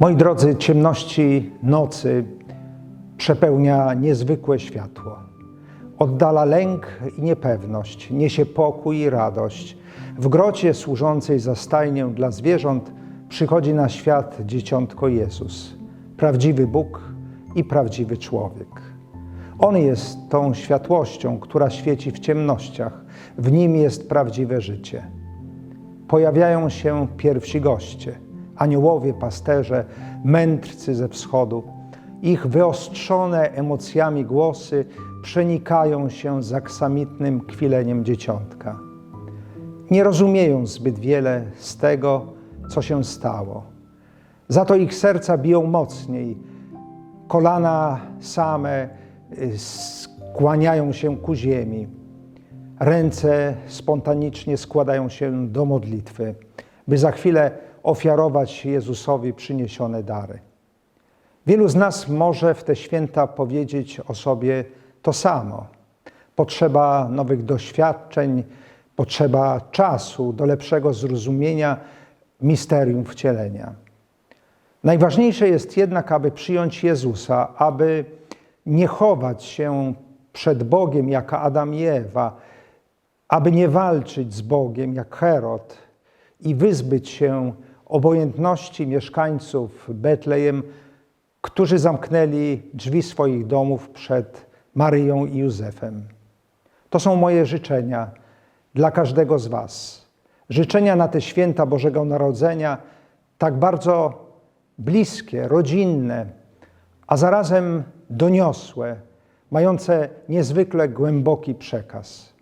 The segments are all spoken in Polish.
Moi drodzy, ciemności nocy przepełnia niezwykłe światło. Oddala lęk i niepewność, niesie pokój i radość. W grocie służącej za stajnię dla zwierząt przychodzi na świat dzieciątko Jezus, prawdziwy Bóg i prawdziwy człowiek. On jest tą światłością, która świeci w ciemnościach. W nim jest prawdziwe życie. Pojawiają się pierwsi goście, aniołowie, pasterze, mędrcy ze wschodu. Ich wyostrzone emocjami głosy przenikają się z aksamitnym kwileniem dzieciątka. Nie rozumieją zbyt wiele z tego, co się stało. Za to ich serca biją mocniej, kolana same y, skłaniają się ku ziemi. Ręce spontanicznie składają się do modlitwy, by za chwilę ofiarować Jezusowi przyniesione dary. Wielu z nas może w te święta powiedzieć o sobie to samo. Potrzeba nowych doświadczeń, potrzeba czasu do lepszego zrozumienia misterium wcielenia. Najważniejsze jest jednak, aby przyjąć Jezusa, aby nie chować się przed Bogiem jak Adam i Ewa, aby nie walczyć z Bogiem jak Herod i wyzbyć się obojętności mieszkańców Betlejem, którzy zamknęli drzwi swoich domów przed Maryją i Józefem. To są moje życzenia dla każdego z Was. Życzenia na te święta Bożego Narodzenia, tak bardzo bliskie, rodzinne, a zarazem doniosłe, mające niezwykle głęboki przekaz.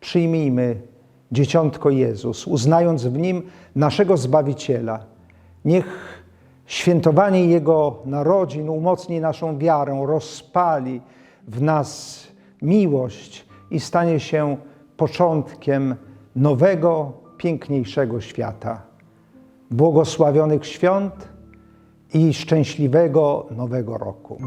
Przyjmijmy dzieciątko Jezus, uznając w nim naszego Zbawiciela. Niech świętowanie Jego narodzin umocni naszą wiarę, rozpali w nas miłość i stanie się początkiem nowego, piękniejszego świata. Błogosławionych świąt i szczęśliwego nowego roku.